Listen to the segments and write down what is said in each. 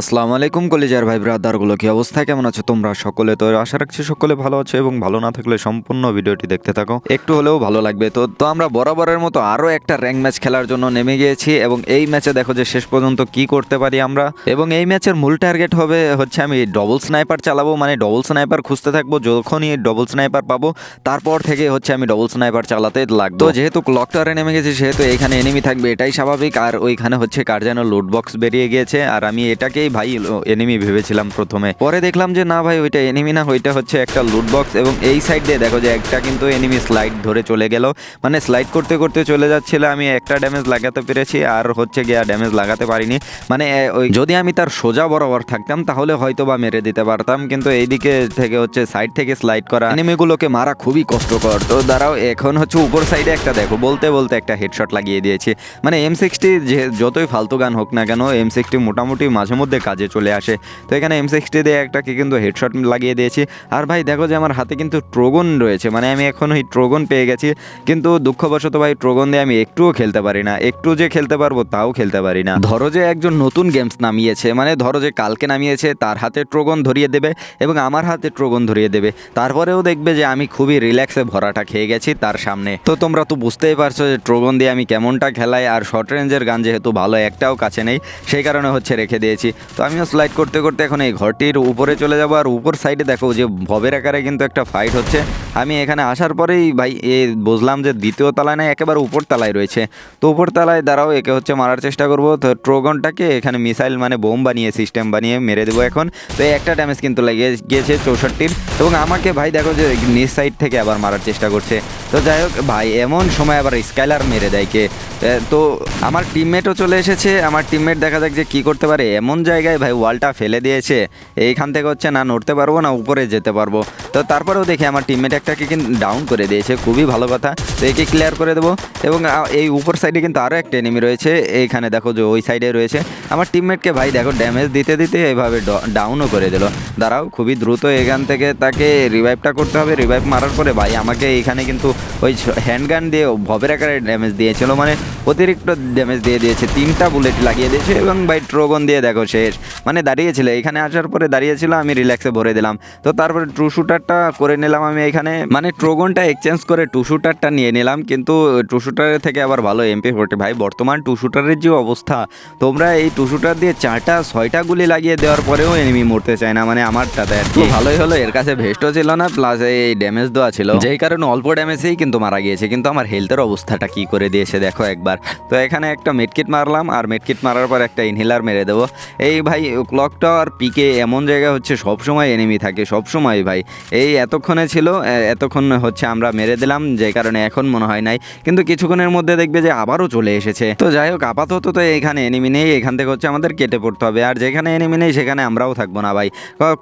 আসসালামু আলাইকুম কলেজার ভাই ব্রাদারগুলো, কি অবস্থা? কেমন আছো তোমরা? সকলে তো আশা রাখছি সকলে ভালো আছো এবং ভালো না থাকলে সম্পূর্ণ ভিডিওটি দেখতে থাকো। একটু হলেও ভালো লাগবে। তো তো আমরা বরাবরের মতো আরও একটা র্যাঙ্ক ম্যাচ খেলার জন্য নেমে গিয়েছি এবং এই ম্যাচে দেখো যে শেষ পর্যন্ত কি করতে পারি আমরা। এবং এই ম্যাচের মূল টার্গেট হবে, হচ্ছে আমি ডবল স্নাইপার চালাবো মানে ডবল স্নাইপার খুঁজতে থাকব, যখনই ডবল স্নাইপার পাবো, তারপর থেকে হচ্ছে আমি ডবল স্নাইপার চালাতে লাগবে। তো যেহেতু ক্লক টাওয়ারে নেমে গেছি, সেহেতু এখানে এনিমি থাকবে, এটাই স্বাভাবিক। আর ওইখানে হচ্ছে কার যেন লুট বক্স বেরিয়ে গিয়েছে। আর আমি এটাকেই ভাই এনিমি ভেবেছিলাম প্রথমে। পরে দেখলাম যে না ভাই, ওইটা এনিমি না, ওইটা হচ্ছে একটা লুট বক্স এবং এই সাইড দিয়ে দেখো যে একটা কিন্তু এনিমি স্লাইড ধরে চলে গেল। মানে স্লাইড করতে করতে চলে যাচ্ছিল, আমি একটা ড্যামেজ লাগাতে পেরেছি আর হচ্ছে গিয়া ড্যামেজ লাগাতে পারিনি। মানে ওই যদি আমি তার সোজা বরাবর থাকতাম, তাহলে হয়তো বা মেরে দিতে পারতাম, কিন্তু এইদিকে থেকে হচ্ছে সাইড থেকে স্লাইড করা এনিমিগুলোকে মারা খুবই কষ্টকর। তো দাঁড়াও, এখন হচ্ছে উপর সাইডে একটা দেখো, বলতে বলতে একটা হেডশট লাগিয়ে দিয়েছি। মানে এম সিক্সটি যে, যতই ফালতু গান হোক না কেন এম সিক্সটি মোটামুটি মাঝে মধ্যে কাজে চলে আসে। তো এখানে এম সিক্সটি দিয়ে একটাকে কিন্তু হেডশট লাগিয়ে দিয়েছি। আর ভাই, দেখো যে আমার হাতে কিন্তু ট্রোগন রয়েছে। মানে আমি এখন ওই ট্রোগন পেয়ে গেছি। কিন্তু দুঃখবশত ভাই ট্রোগন দিয়ে আমি একটুও খেলতে পারি না। একটু যে খেলতে পারব, তাও খেলতে পারি না। ধরো যে একজন নতুন গেমস নামিয়েছে। মানে ধরো যে কালকে নামিয়েছে, তার হাতে ট্রোগন ধরিয়ে দেবে এবং আমার হাতে ট্রোগন ধরিয়ে দেবে। তারপরেও দেখবে যে আমি খুবই রিল্যাক্সে ভরাটা খেয়ে গেছি তার সামনে। তো তোমরা তো বুঝতেই পারছ যে ট্রোগন দিয়ে আমি কেমনটা খেলাই। আর শর্ট রেঞ্জের গান যেহেতু ভালো, একটাও কাছে নেই। সেই কারণে হচ্ছে রেখে দিয়েছি। তো আমিও স্লাইড করতে করতে এখন এই ঘরটির উপরে চলে যাব, আর উপর সাইডে দেখো যে ভবের আকারে কিন্তু একটা ফাইট হচ্ছে। আমি এখানে আসার পরেই ভাই, এ বুঝলাম যে দ্বিতীয় তলায় না একেবারে উপর তলায় রয়েছে। তো উপর তলায় দাঁড়াও, একে হচ্ছে মারার চেষ্টা করব। তো ট্রোগনটাকে এখানে মিসাইল মানে বোম বানিয়ে সিস্টেম বানিয়ে মেরে দেবো এখন। তো একটা ড্যামেজ কিন্তু লেগে গিয়েছে চৌষট্টির। এবং আমাকে ভাই দেখো যে নিচ সাইড থেকে আবার মারার চেষ্টা করছে। তো যাই হোক, ভাই, এমন সময় আবার স্কাইলার মেরে দেয় কে? তো আমার টিমমেটও চলে এসেছে। আমার টিমমেট দেখা যাক যে কি করতে পারে। এমন জায়গায় ভাই ওয়ালটা ফেলে দিয়েছে। এইখান থেকে হচ্ছে না নড়তে পারব না, উপরে যেতে পারব। তো তারপরেও দেখি আমার টিমমেট একটাকে কিন্তু ডাউন করে দিয়েছে, খুবই ভালো কথা। তো একে ক্লিয়ার করে দেবো। এবং এই উপর সাইডে কিন্তু আরও একটা এনিমি রয়েছে। এইখানে দেখো যে ওই সাইডে রয়েছে। আমার টিমমেটকে ভাই দেখো ড্যামেজ দিতে দিতে এইভাবে ডাউনও করে দিল। দাঁড়াও, খুবই দ্রুত এখান থেকে তাকে রিভাইভটা করতে হবে। রিভাইভ মারার পরে ভাই আমাকে এখানে কিন্তু ওই হ্যান্ডগান দিয়ে ভবের আকারে ড্যামেজ দিয়েছিল। মানে অতিরিক্ত ড্যামেজ দিয়ে দিয়েছে। তিনটা বুলেট লাগিয়ে দিয়েছে এবং ভাই ট্রোগন দিয়ে দেখো শেষ মানে দাঁড়িয়েছিল। এখানে আসার পরে দাঁড়িয়েছিল আমি রিল্যাক্সে ভরে দিলাম। তো তারপরে ট্রু শুটারটা করে নিলাম আমি এখানে। মানে ট্রোগনটা এক্সচেঞ্জ করে টু শুটারটা নিয়ে নিলাম কিন্তু টু শুটারের থেকে আবার ভালো এমপি ফোর্টি ভাই বর্তমান টু শুটারের যে অবস্থা তোমরা এই টু শুটার দিয়ে চারটা ছয়টা গুলি লাগিয়ে দেওয়ার পরেও এনিমি মরতে চায় না মানে আমারটাতে আর কি ভালোই হলো এর কাছে ভেস্টও ছিল না প্লাস এই ড্যামেজ দেওয়া ছিল। যেই কারণে অল্প ড্যামেজেই কিন্তু মারা গিয়েছে কিন্তু আমার হেলথের অবস্থাটা কি করে দিয়েছে দেখো একবার। তো এখানে একটা মেডকিট মারলাম আর মেডকিট মারার পর একটা ইনহেলার মেরে দেবো। এই ভাই ক্লক টাওয়ার পিকে এমন জায়গা হচ্ছে সব সময় এনিমি থাকে সব সময় ভাই। এই এতক্ষণে ছিল এতক্ষণ হচ্ছে আমরা মেরে দিলাম, যে কারণে এখন মনে হয় নাই। কিন্তু কিছুক্ষণের মধ্যে দেখবে যে আবারও চলে এসেছে। তো যাই হোক, আপাতত তো এখানে এনিমি নেই, এখান থেকে হচ্ছে আমাদের কেটে পড়তে হবে। আর যেখানে এনিমি নেই, সেখানে আমরাও থাকব না ভাই।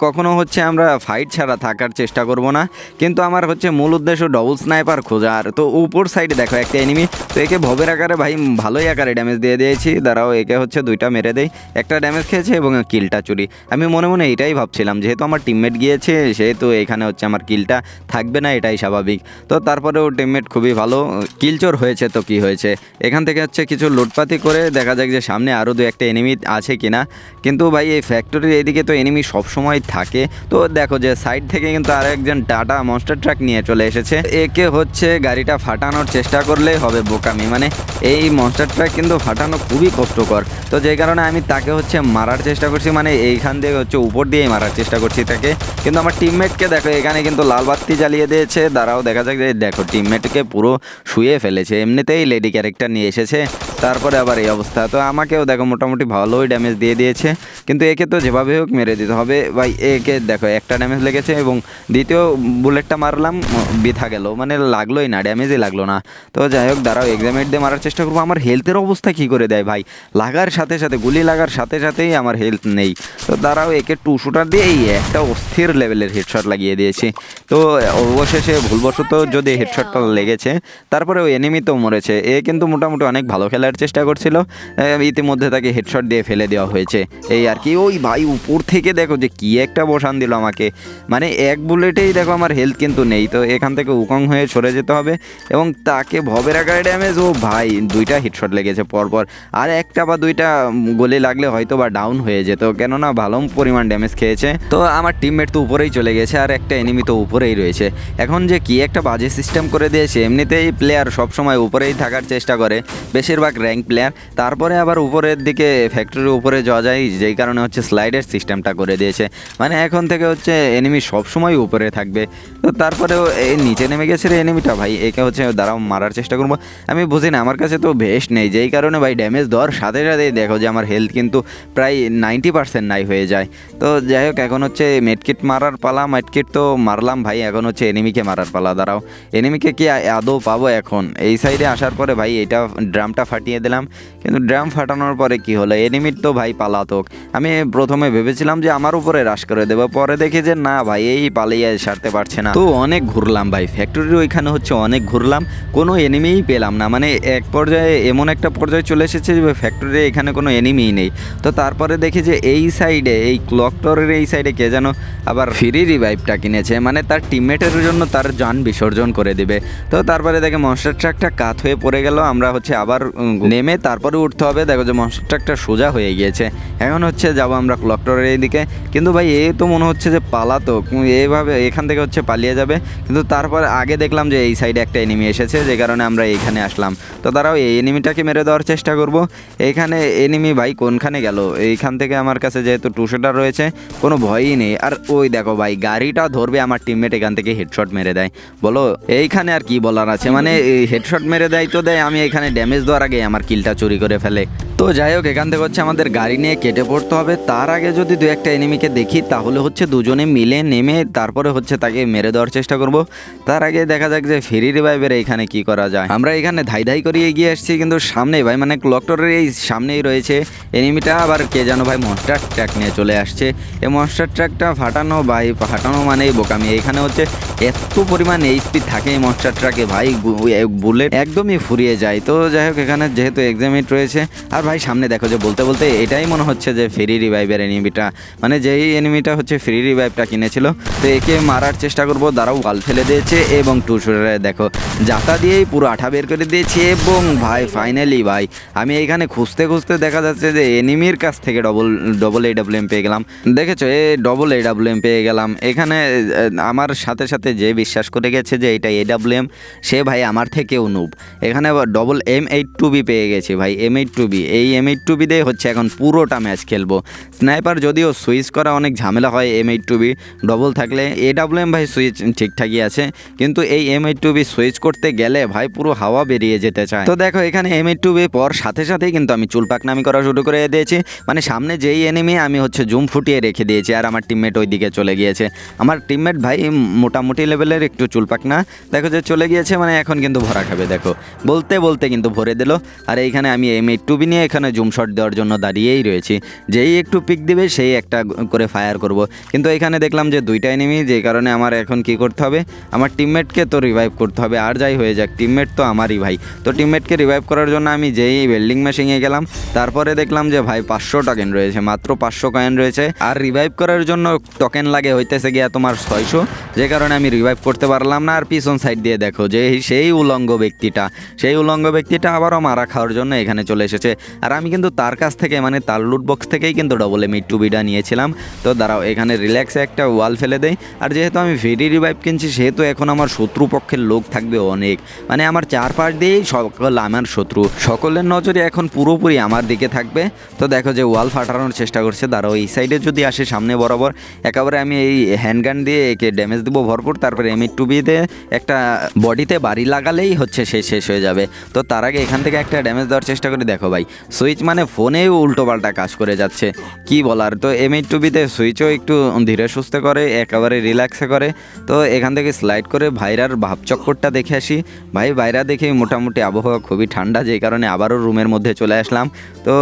কখনো হচ্ছে আমরা ফাইট ছাড়া থাকার চেষ্টা করব না। কিন্তু আমার হচ্ছে মূল উদ্দেশ্য ডবল স্নাইপার খোঁজার তো উপর সাইডে দেখো একটা এনিমি তো একে ভবের আকারে ভাই ভালোই আকারে ড্যামেজ দিয়ে দিয়েছি। দাঁড়াও, একে হচ্ছে দুইটা মেরে দেই। একটা ড্যামেজ খেয়েছে এবং কিলটা চুরি। আমি মনে মনে এটাই ভাবছিলাম, যেহেতু আমার টিমমেট গিয়েছে, সেহেতু এখানে হচ্ছে আমার কিলটা থাকবে না, এটাই স্বাভাবিক। তো তারপরেও টিমমেট খুবই ভালো কিলচোর হয়েছে তো কি হয়েছে? এখান থেকে হচ্ছে কিছু লুটপাতি করে দেখা যাক যে সামনে আরও দু একটা এনিমি আছে কিনা। কিন্তু ভাই, এই ফ্যাক্টরির এদিকে তো এনিমি সবসময় থাকে। তো দেখো যে সাইড থেকে কিন্তু আর একজন টাটা মনস্টার ট্রাক নিয়ে চলে এসেছে। একে হচ্ছে গাড়িটা ফাটানোর চেষ্টা করলেই হবে বোকামি। মানে এই মনস্টার ট্রাক কিন্তু ফাটানো খুবই কষ্টকর। তো যে কারণে আমি তাকে হচ্ছে মারার চেষ্টা করছি মানে এইখান দিয়ে হচ্ছে উপর দিয়েই মারার চেষ্টা করছি তাকে। কিন্তু আমার টিমমেটকে দেখো, এখানে কিন্তু লাল বাতি জ্বালিয়ে দিয়েছে। দাঁড়াও, দেখা যাক যে দেখো টিমমেটকে পুরো শুয়ে ফেলেছে। এমনিতেই লেডি ক্যারেক্টার নিয়ে এসেছে। তারপরে আবার এই অবস্থা। তো আমাকেও দেখো, মোটামুটি ভালোই ড্যামেজ দিয়ে দিয়েছে। কিন্তু একে তো যেভাবে হোক মেরে দিতে হবে। ভাই, একে দেখো, একটা ড্যামেজ লেগেছে এবং দ্বিতীয় বুলেটটা মারলাম, বৃথা গেল। মানে লাগলোই না ড্যামেজই লাগল না। তো যাই হোক, দাঁড়াও এক্সামেট দিয়ে মারার চেষ্টা করব। আমার হেলথের অবস্থা কী করে দেয় ভাই? লাগার সাথে সাথে, গুলি লাগার সাথে সাথেই আমার হেলথ নেই। তো দাঁড়াও একে টু শুটার দিয়ে এই একটা অস্থির লেভেলের হেডশট লাগিয়ে দিয়েছি। তো অবশেষে ভুলবশত যদি হেডশটটা লেগেছে তারপরে ওই এনিমি তো মরেছে। এ কিন্তু মোটামুটি অনেক ভালো খেলার চেষ্টা করছিল। ইতিমধ্যে তাকে হেডশট দিয়ে ফেলে দেওয়া হয়েছে। এই আর কি ওই ভাই উপর থেকে দেখো যে কি একটা বসান দিল আমাকে। মানে এক বুলেটেই দেখো আমার হেলথ কিন্তু নেই। তো এখান থেকে উকং হয়ে সরে যেতে হবে এবং তাকে ভবের আকারে ড্যামেজ ও ভাই দুইটা হেডশট লেগেছে পরপর। আর একটা বা দুইটা গুলি লাগলে হয়তো বা ডাউন ডাউন হয়ে যেত, কেননা ভালো পরিমাণ ড্যামেজ খেয়েছে। তো আমার টিমমেট তো উপরেই চলে গেছে আর একটা এনিমি তো উপরেই রয়েছে। এখন যে কি একটা বাজে সিস্টেম করে দিয়েছে, এমনিতেই প্লেয়ার সবসময় উপরেই থাকার চেষ্টা করে, বেশিরভাগ র্যাঙ্ক প্লেয়ার তারপরে আবার উপরের দিকে ফ্যাক্টরির উপরে যাওয়া যায়, যেই কারণে হচ্ছে স্লাইডের সিস্টেমটা করে দিয়েছে। মানে এখন থেকে হচ্ছে এনিমি সবসময় উপরে থাকবে। তো তারপরেও এই নিচে নেমে গেছে রে এনিমিটা ভাই, একে হচ্ছে দাঁড়াও, মারার চেষ্টা করব। আমি বুঝি না, আমার কাছে তো ভেস্ট নেই, যেই কারণে ভাই ড্যামেজ দেওয়ার সাথে সাথেই দেখো যে আমার হেলথ কিন্তু প্রায় নাইনটি পার্সেন্ট নাই হয়ে যায়। তো যাই হোক, এখন হচ্ছে মেডকিট মারার পালা মেডকিট তো মারলাম ভাই, এখন হচ্ছে এনিমিকে মারার পালা, দাঁড়াও। এনিমিকে কি আদৌ পাবো এখন? এই সাইডে আসার পরে ভাই, এটা ড্রামটা ফাটিয়ে দিলাম। কিন্তু ড্রাম ফাটানোর পরে কি হলো? এনিমির তো ভাই পালাতক। আমি প্রথমে ভেবেছিলাম যে আমার উপরে হ্রাস করে দেবো, পরে দেখি যে না ভাই, এই পালিয়ে সারতে পারছে না। তো অনেক ঘুরলাম ভাই ফ্যাক্টরির ওইখানে হচ্ছে অনেক ঘুরলাম, কোনো এনিমিই পেলাম না। মানে এক পর্যায়ে এমন একটা পর্যায়ে চলে এসেছে যে ফ্যাক্টরিতে এখানে কোনো এনিমিই নেই। তো তারপরে দেখি যে এই সাইডে এই ক্লক টরের এই সাইডে কে যেন আবার ফ্রি রিভাইভটা কিনেছে। মানে তার টিমমেটের জন্য তার যান বিসর্জন করে দিবে। তো তারপরে দেখে মনস্টার ট্রাকটা কাত হয়ে পড়ে গেল। আমরা হচ্ছে আবার নেমে তারপরে উঠতে হবে। দেখো যে মনস্টার ট্রাকটা সোজা হয়ে গিয়েছে। এখন হচ্ছে যাব আমরা ক্লক টরের এইদিকে। কিন্তু ভাই, এ তো মনে হচ্ছে যে পালাতো এইভাবে এখান থেকে হচ্ছে পালিয়ে যাবে। কিন্তু তারপর আগে দেখলাম যে এই সাইডে একটা এনিমি এসেছে, যে কারণে আমরা এইখানে আসলাম। তো তারাও এই এনিমিটাকে মেরে দেওয়ার চেষ্টা করব। এইখানে এনিমি ভাই কোনখানে গেল? এইখান থেকে আমার কাছে যেহেতু টু টুশোটা রয়েছে, কোনো ভয়ই নেই। আর ওই দেখো ভাই, গাড়িটা ধরবে আমার টিমমেট এখান থেকে হেডশট মেরে দেয়। বলো, এইখানে আর কি বলার আছে? মানে হেডশট মেরে দেয় তো দেয়, আমি এখানে ড্যামেজ দেওয়ার আগে আমার কিলটা চুরি করে ফেলে। তো যাই হোক, এখান থেকে হচ্ছে আমাদের গাড়ি নিয়ে কেটে পড়তে হবে। তার আগে যদি দু একটা এনিমিকে দেখি, তাহলে হচ্ছে দুজনে মিলে নেমে তারপরে হচ্ছে তাকে মেরে দেওয়ার চেষ্টা করব। তার আগে দেখা যাক যে ফেরি রিভাইভের এখানে কি করা যায়। আমরা এখানে ধাই ধাই করে এগিয়ে আসছি, কিন্তু সামনেই ভাই মানে ক্লকটরের এই সামনেই রয়েছে। এনিমিটা আবার কে যেন ভাই মনস্টার ট্র্যাক নিয়ে চলে আসছে। এই মনস্টার ট্র্যাকটা ফাটানো ভাই, ফাটানো মানেই বোকামি। এখানে হচ্ছে এত পরিমাণ এইচপি থাকে এই মনস্টার ট্র্যাকে ভাই বুলেট একদমই ফুরিয়ে যায়। তো যাই হোক, এখানে যেহেতু এক্সামিট রয়েছে, আর ভাই সামনে দেখো যে বলতে বলতে এটাই মনে হচ্ছে যে ফ্রি রিভাইভের এনিমিটা মানে যেই এনিমিটা হচ্ছে ফ্রি রিভাইভটা কিনেছিল, তো একে মারার চেষ্টা করব। দাঁড়াও ওয়াল ফেলে দিয়েছে এবং টু দেখো, যাতা দিয়েই পুরো আঠা বের করে দিয়েছে এবং ভাই ফাইনালি ভাই, আমি এখানে খুঁজতে খুঁজতে দেখা যাচ্ছে যে এনিমির কাছ থেকে double double A W M পেয়ে গেলাম। দেখেছ, A double A W M পেয়ে গেলাম। এখানে আমার সাথে সাথে যে বিশ্বাস করে গেছে যে এটা এ ডাব্লিউ এম সে ভাই আমার থেকেও নুব এখানে double M eight two B পেয়ে গেছি ভাই এম এইট টু বি এই এম এইট টু বি দিয়ে হচ্ছে এখন পুরোটা ম্যাচ খেলব। স্নাইপার যদিও সুইচ করা অনেক ঝামেলা হয় M eight two B double থাকলে এ ডাব্লিউ এম ভাই সুইচ ঠিকঠাকই আছে, কিন্তু এই M eight two B switch করতে গেলে ভাই পুরো হাওয়া বেরিয়ে যেতে চায়। তো দেখো, এখানে এম এইট টু বি পর সাথে সাথেই কিন্তু আমি চুলপাকনামি করা শুরু করে দিয়েছি। মানে সামনে যেই এনিমি আমি হচ্ছে জুম ফুটিয়ে রেখে দিয়েছি, আর আমার টিমমেট ওই দিকে চলে গিয়েছে। আমার টিমমেট ভাই মোটামুটি লেভেলের একটু চুলপাকনা দেখো যে চলে গিয়েছে মানে এখন কিন্তু ভরা খাবে, দেখো। বলতে বলতে কিন্তু ভরে দিল, আর এইখানে আমি এম টু বি নিয়ে এখানে জুম শট দেওয়ার জন্য দাঁড়িয়েই রয়েছি। যেই একটু পিক দিবে, সেই একটা করে ফায়ার করব। কিন্তু এখানে দেখলাম যে দুইটা এনিমি যে কারণে আমার এখন কি করতে হবে, আমার টিমমেটকে তো রিভাইভ করতে হবে, আর যাই হয়ে যাক টিমমেট তো আমারই ভাই। তো টিমমেটকে রিভাইভ করার জন্য আমি যেই ওয়েল্ডিং মেশিনে গেলাম, তারপরে দেখলাম যে ভাই পাঁচশো টোকেন রয়েছে, মাত্র পাঁচশো কয়েন রয়েছে। আর রিভাইভ করার জন্য টোকেন লাগে হইতেছে গিয়া তোমার ছয়শো। যে কারণে আমি রিভাইভ করতে পারলাম না, আর পিছন সাইড দিয়ে দেখো যে সেই উলঙ্গ ব্যক্তিটা, সেই উলঙ্গ ব্যক্তিটা আবারও মারা খাওয়ার জন্য এখানে চলে এসেছে। আর আমি কিন্তু তার কাছ থেকে মানে তার লুট বক্স থেকেই কিন্তু ডবল এম টু বিটা নিয়েছিলাম। তো দাঁড়াও, এখানে রিল্যাক্সে একটা ওয়াল ফেলে দেয় আর যেহেতু আমি ভেরি রিভাইভ কিনছি, সেহেতু এখন আমার শত্রু পক্ষের লোক থাকবে অনেক। মানে আমার চারপাশ দিয়েই সকল আমার শত্রু। সকলের নজরে এখন পুরোপুরি আমার দিকে থাকবে। তো দেখো যে ওয়াল ফাটানোর চেষ্টা করছে। দাঁড়াও, এই সাইডে যদি আসে সামনে বরাবর, একেবারে আমি এই হ্যান্ডগান দিয়ে একে ড্যামেজ দেবো ভরপুর। তারপরে এম টু বিতে একটা বডিতে বাড়ি লাগালেই হচ্ছে সে শেষ হয়ে যাবে। তো তার আগে এখান থেকে একটা ড্যামেজ দেওয়ার চেষ্টা করে। দেখো ভাই সুইচ মানে ফোনেও উল্টোপাল্টা কাজ করে যাচ্ছে। কি বলার? তো এম এইট টু বিতে সুইচও একটু ধীরে সুস্থে করে, একেবারে রিল্যাক্সে করে। তো এখান থেকে স্লাইড করে ভাইরার ভাবচক্করটা দেখে আসি। ভাই বাইরা দেখে মোটামুটি আবহাওয়া খুবই ঠান্ডা যেই কারণে আবারও রুমের মধ্যে চলে আসলাম। তো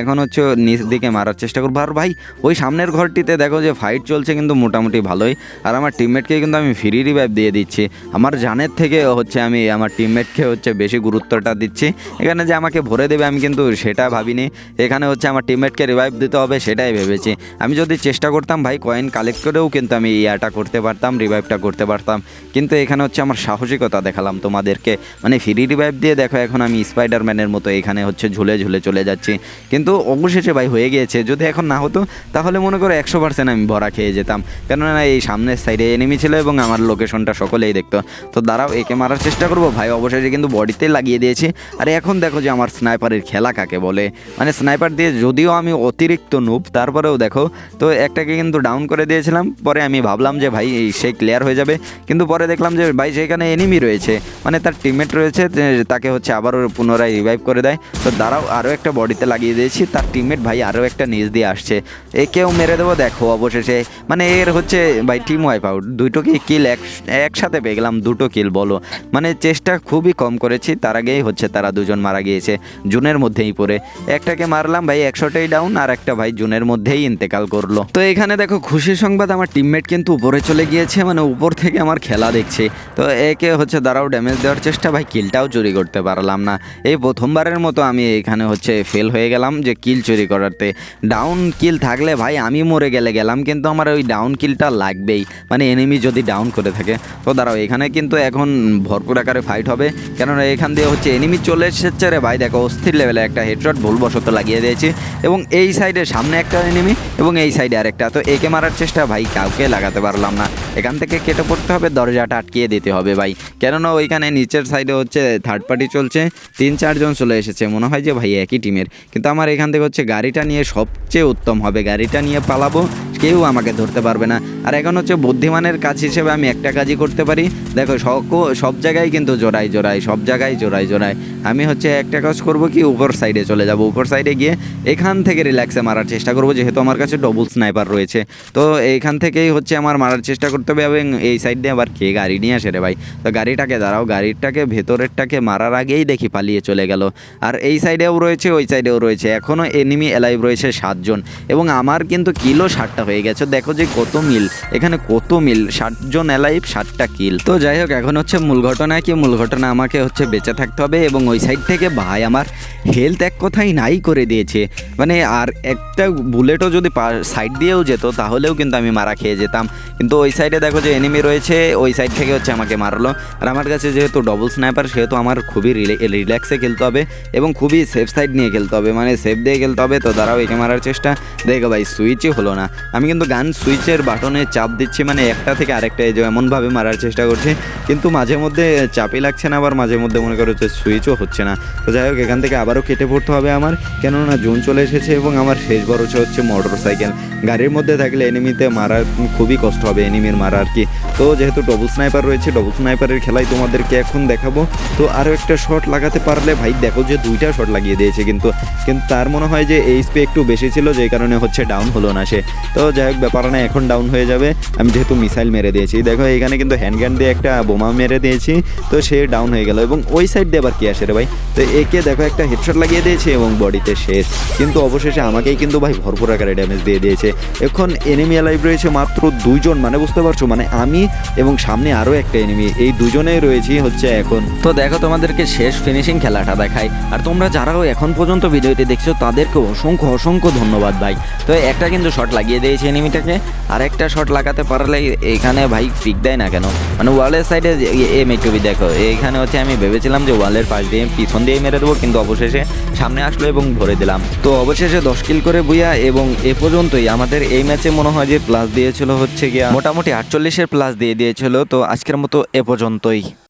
এখন হচ্ছে নিচ দিকে মারার চেষ্টা করব। আর ভাই, ওই সামনের ঘরটিতে দেখো যে ফাইট চলছে কিন্তু মোটামুটি ভালোই। আর আমার টিমমেটকে কিন্তু আমি ফ্রি রিভাইভ দিয়ে দিচ্ছি। আমার জানের থেকে হচ্ছে আমি, আমার টিমমেটকে হচ্ছে বেশি গুরুত্বটা দিচ্ছি। এখানে যে আমাকে ভরে দেবে আমি কিন্তু সেটা ভাবিনি। এখানে হচ্ছে আমার টিমমেটকে রিভাইভ দিতে হবে সেটাই ভেবেছি। আমি যদি চেষ্টা করতাম ভাই কয়েন কালেক্ট করেও কিন্তু আমি ইয়াটা করতে পারতাম রিভাইভটা করতে পারতাম। কিন্তু এখানে হচ্ছে আমার সাহসিকতা দেখালাম তোমাদেরকে। মানে ফ্রি রিভাইভ দিয়ে দেখো, এখন আমি স্পাইডারম্যানের মতো এখানে হচ্ছে ঝুলে ঝুলে চলে যাচ্ছি। কিন্তু অবশেষে ভাই হয়ে গিয়েছে। যদি এখন না হতো, তাহলে মনে করো একশো পার্সেন্ট আমি ভরা খেয়ে যেতাম। কেননা এই সামনের সাইডে এনিমি ছিল এবং আমার লোকেশনটা সকলেই দেখতো। তো দাঁড়াও, একে মারার চেষ্টা করব। ভাই অবশেষে কিন্তু বডিতে লাগিয়ে দিয়েছি। আর এখন দেখো যে আমার স্নাইপারের খেলা কাকে বলে। মানে স্নাইপার দিয়ে যদিও আমি অতিরিক্ত নুব তারপরেও দেখো, তো একটাকে কিন্তু ডাউন করে দিয়েছিলাম। পরে আমি ভাবলাম যে ভাই সে ক্লিয়ার হয়ে যাবে। কিন্তু পরে দেখলাম যে ভাই সেখানে এনিমি রয়েছে। মানে তার টিমমেট রয়েছে তাকে হচ্ছে আবারও পুনরায় রিভাইভ করে দেয়। তো দাঁড়াও আরও একটা বডিতে লাগিয়ে দিয়েছি। তার টিমমেট ভাই আরও একটা নিচ দিয়ে আসছে। একেও মেরে দেবো, দেখো অবশেষে। মানে এর হচ্ছে, ভাই টিম ওয়াইপ আউট দুটোকে কিল এক, একসাথে পেয়ে গেলাম, দুটো কিল বলো। মানে চেষ্টা খুবই কম করেছি, তার আগেই হচ্ছে তারা দুজন মারা গিয়েছে, জুনের মধ্যেই পড়ে। একটাকে মারলাম, ভাই, একশোটাই ডাউন আর একটা, ভাই, জুনের মধ্যেই ইন্তেকাল করল। তো এখানে দেখো খুশির সংবাদ, আমার টিমমেট কিন্তু উপরে চলে গিয়েছে মানে উপর থেকে আমার খেলা দেখছে। তো একে হচ্ছে দাঁড়াও ড্যামেজ দেওয়ার চেষ্টা, ভাই কিলটাও চুরি করতে পারলাম না। এই প্রথমবারের মতো আমি এখানে হচ্ছে ফেল হয়ে গেলাম, যে কিল চুরি করাতে। ডাউন কিল থাকলে ভাই আমি মরে গেলে গেলাম, কিন্তু আমার ওই ডাউন কিলটা লাগবেই। মানে এনিমি যদি ডাউন করে থাকে। তো দাঁড়াও, এখানে কিন্তু এখন ভরপুর আকারে ফাইট হবে। কেননা এখান দিয়ে হচ্ছে এনিমি চলে এসেছে রে ভাই। দেখো, অস্থির লেভেলে একটা হেডশট ভুলবশত লাগিয়ে দিয়েছি। এবং এই সাইডে সামনে একটা এনিমি এবং এই সাইডে আরেকটা। তো একে মারার চেষ্টা ভাই কাউকে লাগাতে পারলাম না। এখান থেকে কেটে পড়তে হবে, দরজাটা আটকিয়ে দিতে হবে ভাই। কেননা ওইখানে নিচের সাইডে হচ্ছে থার্ড পার্টি চলছে। তিন চারজন চলে এসেছে। মনে হয় যে ভাই একই টিমের কিন্তু আমার এখান থেকে হচ্ছে গাড়িটা নিয়ে সবচেয়ে উত্তম হবে। গাড়িটা নিয়ে পালাবো, কেউ আমাকে ধরতে পারবে না। আর এখন হচ্ছে বুদ্ধিমানের কাজ হিসেবে আমি একটা কাজই করতে পারি। দেখো, সক সব জায়গায় কিন্তু জোড়াই জোড়াই সব জায়গায় জোড়াই জোড়াই আমি হচ্ছে একটা কাজ করব কি, উপর সাইডে চলে যাব। উপর সাইডে গিয়ে এখান থেকে রিল্যাক্সে মারার চেষ্টা করব, যেহেতু আমার কাছে ডবল স্নাইপার রয়েছে। তো এইখান থেকেই হচ্ছে আমার মারার চেষ্টা করতে হবে এবং এই সাইড দিয়ে আবার কে গাড়ি নিয়ে আসে রে ভাই? তো গাড়িটাকে দাঁড়াও, গাড়িটাকে ভেতরেরটাকে মারার আগেই দেখি পালিয়ে চলে গেল। আর এই সাইডেও রয়েছে, ওই সাইডেও রয়েছে। এখনও এনিমি এলাইভ রয়েছে সাতজন এবং আমার কিন্তু কিলো ষাটটা হয়ে গেছে। দেখো যে কত মিল এখানে কত মিল ষাটজন এলাইভ ষাটটা কিল তো যাই হোক, এখন হচ্ছে মূল ঘটনা কি? মূল ঘটনা আমাকে হচ্ছে বেঁচে থাকতে হবে এবং ওই সাইড থেকে ভাই আমার হেলথ এক কথাই নাই করে দিয়েছে। মানে আর একটা বুলেটও যদি সাইড দিয়েও যেত, তাহলেও কিন্তু আমি মারা খেয়ে যেতাম। কিন্তু ওই সাইডে দেখো যে এনিমি রয়েছে, ওই সাইড থেকে হচ্ছে আমাকে মারলো। আর আমার কাছে যেহেতু ডবল স্নাইপার সেহেতু আমার খুবই রিল্যাক্সে খেলতে হবে এবং খুবই সেফ সাইড নিয়ে খেলতে হবে। মানে সেফ দিয়ে খেলতে হবে, তো দাঁড়াও, একে মারার চেষ্টা। দেখো ভাই সুইচই হলো না। আমি কিন্তু গান সুইচের বাটনে চাপ দিচ্ছি মানে একটা থেকে আরেকটা এমনভাবে মারার চেষ্টা করছি। কিন্তু মাঝে মধ্যে চাপই লাগছে না, আবার মাঝে মধ্যে মনে করো যে সুইচও হচ্ছে না। তো যাই হোক, এখান থেকে আবারও কেটে পড়তে হবে আমার। কেননা জুন চলে এসেছে এবং আমার শেষ ভরসা হচ্ছে মোটর সাইকেল গাড়ির মধ্যে থাকলে এনিমিতে মারার খুবই কষ্ট হবে এনিমির মারা আর কি। তো যেহেতু ডবল স্নাইপার রয়েছে ডবল স্নাইপারের খেলাই তোমাদেরকে এখন দেখাবো। তো আরও একটা শট লাগাতে পারলে, ভাই, দেখো যে দুইটা শট লাগিয়ে দিয়েছে কিন্তু। কিন্তু তার মনে হয় যে এইচপি একটু বেশি ছিল যেই কারণে হচ্ছে ডাউন হলো না সে। তো যাই হোক, ব্যাপার না, এখন ডাউন হয়ে যাবে। আমি যেহেতু মিসাইল মেরে দিয়েছি। দেখো, এখানে কিন্তু হ্যান্ডগান দিয়ে একটা বোমা মেরে দিয়েছি। তো সে ডাউন হয়ে গেল এবং ওই সাইড দিয়ে আবার কি আসে? রে ভাই তো একে দেখো একটা হেডশট লাগিয়ে দিয়েছে এবং বডিতে শেষ কিন্তু অবশেষে আমাকেই কিন্তু ভাই ভরপুর আকারে ড্যামেজ দিয়ে দিয়েছে এখন এনিমি লাইভ রয়েছে মাত্র দুইজন মানে বুঝতে পারছ মানে আমি এবং সামনে আরও একটা এনিমি এই দুজনেই রয়েছি হচ্ছে এখন তো দেখো তোমাদেরকে শেষ ফিনিশিং খেলাটা দেখাই আর তোমরা যারাও এখন পর্যন্ত ভিডিওটি দেখছ তাদেরকে অসংখ্য অসংখ্য ধন্যবাদ ভাই তো একটা কিন্তু শট লাগিয়ে দিয়েছে এনিমিটাকে আর একটা শট লাগাতে পারলে এখানে ভাই পিক দেয় না কেন মানে ওয়ালের সাইডে এম একটুবি দেখো এইখানে হচ্ছে আমি ভেবেছিলাম যে ওয়ালের পাশ দিয়ে পিছন দিয়ে মেরে দেবো, কিন্তু অবশেষে সামনে আসলো এবং ভরে দিলাম। তো অবশেষে দশ কিল করে বুয়া এবং এ পর্যন্তই। আমাদের এই ম্যাচে মনে হয় যে প্লাস দিয়েছিল হচ্ছে গিয়া মোটামুটি আটচল্লিশের প্লাস দিয়ে দিয়েছিল, তো আজকের মতো এ পর্যন্তই।